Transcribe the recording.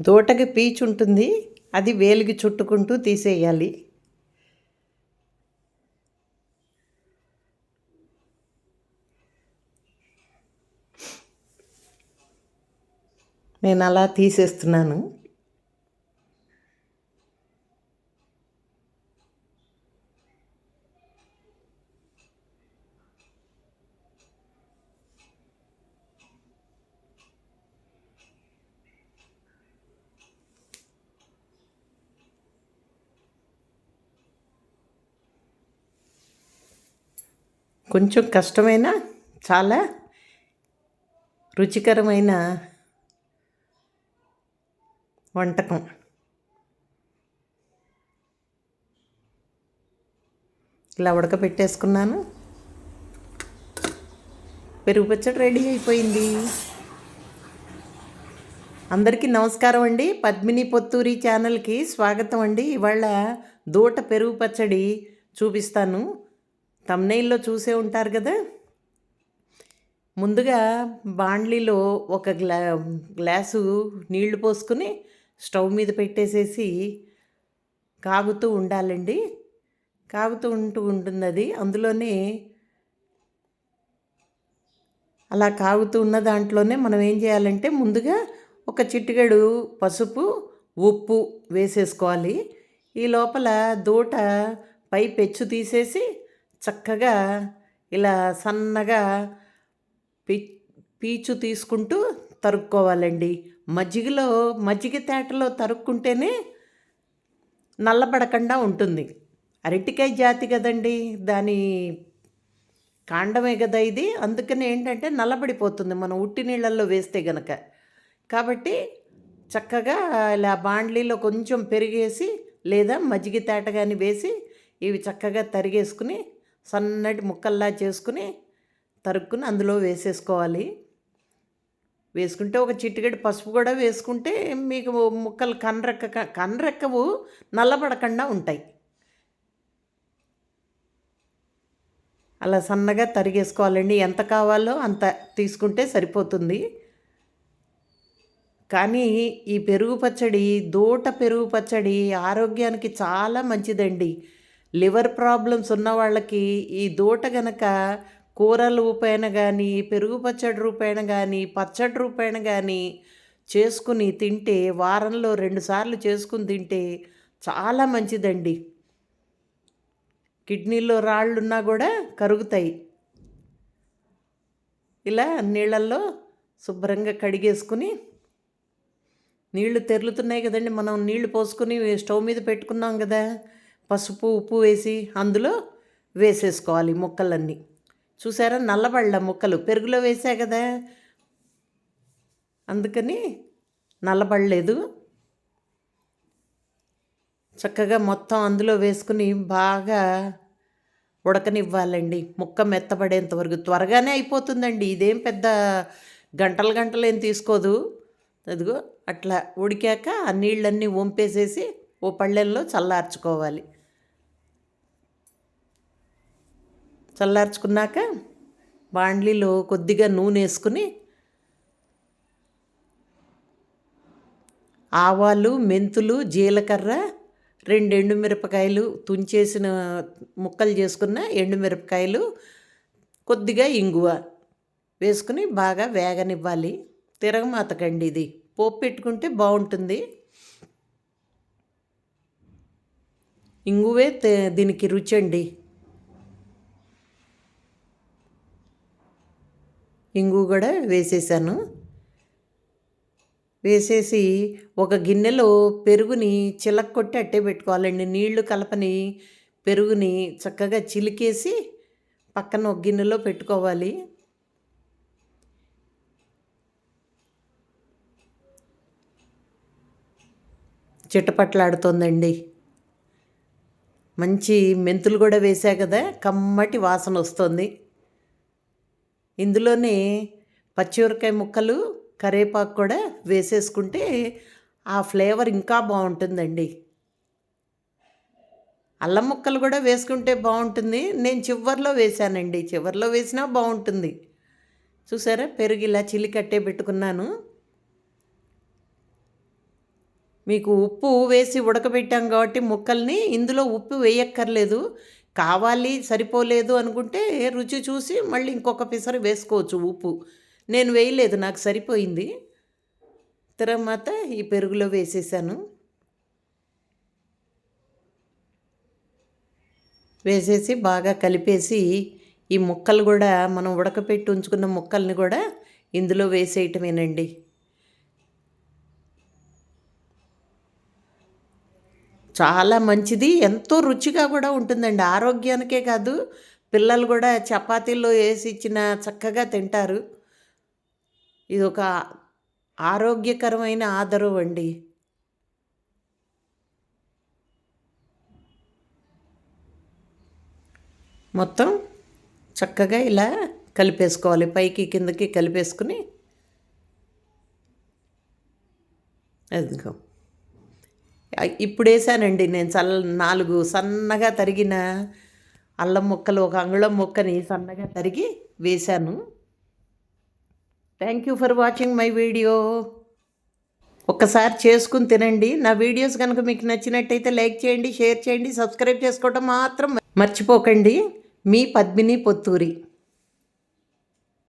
దూటకి పీచు ఉంటుంది అది వేలికి చుట్టుకుంటూ తీసేయాలి. నేను అలా తీసేస్తున్నాను. కొంచెం కష్టమైన చాలా రుచికరమైన వంటకం. ఇలా ఉడకపెట్టేసుకున్నాను పెరుగు పచ్చడి రెడీ అయిపోయింది. అందరికీ నమస్కారం అండి. పద్మిని పొత్తూరి ఛానల్కి స్వాగతం అండి. ఇవాళ దూట పెరుగు పచ్చడి చూపిస్తాను. తమ్నైల్లో చూసే ఉంటారు కదా? ముందుగా బాండ్లీలో ఒక గ్లా గ్లాసు నీళ్ళు పోసుకుని స్టవ్ మీద పెట్టేసేసి కాగుతూ ఉండాలండి. కాగుతూ ఉంటూ ఉంటుంది అది అందులోనే అలా కాగుతూ ఉన్న దాంట్లోనే మనం ఏం చేయాలంటే ముందుగా ఒక చిటికెడు పసుపు ఉప్పు వేసేసుకోవాలి. ఈ లోపల దూట పై పెచ్చు తీసేసి చక్కగా ఇలా సన్నగా పీ పీచు తీసుకుంటూ తరుక్కోవాలండి. మజ్జిగలో మజ్జిగ తేటలో తరుక్కుంటేనే నల్లబడకుండా ఉంటుంది. అరటికాయ జాతి కదండి దాని కాండమే కదా ఇది. అందుకని ఏంటంటే నల్లబడిపోతుంది మనం ఉట్టి నీళ్ళల్లో వేస్తే గనక. కాబట్టి చక్కగా ఇలా బాండ్లీలో కొంచెం పెరిగేసి లేదా మజ్జిగ తేట కానీ వేసి ఇవి చక్కగా తరిగేసుకుని సన్నటి ముక్కల్లా చేసుకుని తరుక్కుని అందులో వేసేసుకోవాలి. వేసుకుంటే ఒక చిట్టుగడి పసుపు కూడా వేసుకుంటే మీకు ముక్కలు కనరెక్క కనరెక్కవు నల్లబడకుండా ఉంటాయి. అలా సన్నగా తరిగేసుకోవాలండి. ఎంత కావాలో అంత తీసుకుంటే సరిపోతుంది. కానీ ఈ పెరుగు పచ్చడి దూట పెరుగు పచ్చడి ఆరోగ్యానికి చాలా మంచిదండి. లివర్ ప్రాబ్లమ్స్ ఉన్న వాళ్ళకి ఈ దూట గనక కూరల రూపైన కానీ పెరుగు పచ్చడి రూపైన కానీ పచ్చడి రూపైన కానీ చేసుకుని తింటే వారంలో రెండుసార్లు చేసుకుని తింటే చాలా మంచిదండి. కిడ్నీలో రాళ్ళు ఉన్నా కూడా కరుగుతాయి. ఇలా నీళ్ళల్లో శుభ్రంగా కడిగేసుకుని నీళ్ళు తెరులుతున్నాయి కదండి. మనం నీళ్ళు పోసుకుని స్టవ్ మీద పెట్టుకున్నాం కదా. పసుపు ఉప్పు వేసి అందులో వేసేసుకోవాలి ముక్కలన్నీ. చూసారా? నల్లబళ్ళ ముక్కలు. పెరుగులో వేసా కదా? అందుకని నల్లబడలేదు. చక్కగా మొత్తం అందులో వేసుకుని బాగా ఉడకనివ్వాలండి. ముక్క మెత్తబడేంత వరకు. త్వరగానే అయిపోతుందండి. ఇదేం పెద్ద గంటలు గంటలు ఏం తీసుకోదు. అదిగో అట్లా ఉడికాక ఆ నీళ్ళన్నీ వంపేసేసి ఓ పళ్ళెల్లో చల్లార్చుకోవాలి. చల్లార్చుకున్నాక బాండ్లీలో కొద్దిగా నూనె వేసుకుని ఆవాలు మెంతులు జీలకర్ర రెండు ఎండుమిరపకాయలు తుంచేసిన ముక్కలు చేసుకున్న ఎండుమిరపకాయలు కొద్దిగా ఇంగువ వేసుకుని బాగా వేగనివ్వాలి. తిరగమాతకండి ఇది. పోపు పెట్టుకుంటే బాగుంటుంది. ఇంగువే దీనికి రుచి అండి ఇంగు కూడా వేసేసాను. వేసేసి ఒక గిన్నెలో పెరుగుని చిలక కొట్టి అట్టే పెట్టుకోవాలండి. నీళ్ళు కలపని పెరుగుని చక్కగా చిలికేసి పక్కన ఒక గిన్నెలో పెట్టుకోవాలి. చిట్టపట్లాడుతోందండి మంచి మెంతులు కూడా వేసా కదా కమ్మటి వాసన వస్తుంది. ఇందులోనే పచ్చిమిరకాయ ముక్కలు కరేపాకు కూడా వేసేసుకుంటే ఆ ఫ్లేవర్ ఇంకా బాగుంటుందండి. అల్లం ముక్కలు కూడా వేసుకుంటే బాగుంటుంది. నేను చివరిలో వేసానండి చివరిలో వేసినా బాగుంటుంది. చూసారా? పెరుగు ఇలా చిల్లి కట్టే పెట్టుకున్నాను. మీకు ఉప్పు వేసి ఉడకబెట్టాం కాబట్టి ముక్కల్ని ఇందులో ఉప్పు వేయక్కర్లేదు. కావాలి సరిపోలేదు అనుకుంటే రుచి చూసి మళ్ళీ ఇంకొక పిసరు వేసుకోవచ్చు ఉప్పు. నేను వేయలేదు నాకు సరిపోయింది. తర్వాత ఈ పెరుగులో వేసేసాను. వేసేసి బాగా కలిపేసి ఈ ముక్కలు కూడా మనం ఉడకపెట్టి ఉంచుకున్న ముక్కల్ని కూడా ఇందులో వేసేయటమేనండి. చాలా మంచిది. ఎంతో రుచిగా కూడా ఉంటుందండి. ఆరోగ్యానికే కాదు పిల్లలు కూడా చపాతీల్లో వేసి ఇచ్చిన చక్కగా తింటారు. ఇది ఒక ఆరోగ్యకరమైన ఆదరం అండి. మొత్తం చక్కగా ఇలా కలిపేసుకోవాలి. పైకి కిందకి కలిపేసుకుని అదిగో ఇప్పుడు వేసానండి నేను చల్ల నాలుగు సన్నగా తరిగిన అల్లం ముక్కలు ఒక అంగుళం ముక్కని సన్నగా తరిగి వేశాను. Thank you for watching my video ఒక్కసారి చేసుకుని తినండి. నా వీడియోస్ కనుక మీకు నచ్చినట్టయితే లైక్ చేయండి షేర్ చేయండి సబ్స్క్రైబ్ చేసుకోవటం మాత్రం మర్చిపోకండి. మీ పద్మిని పొత్తూరి.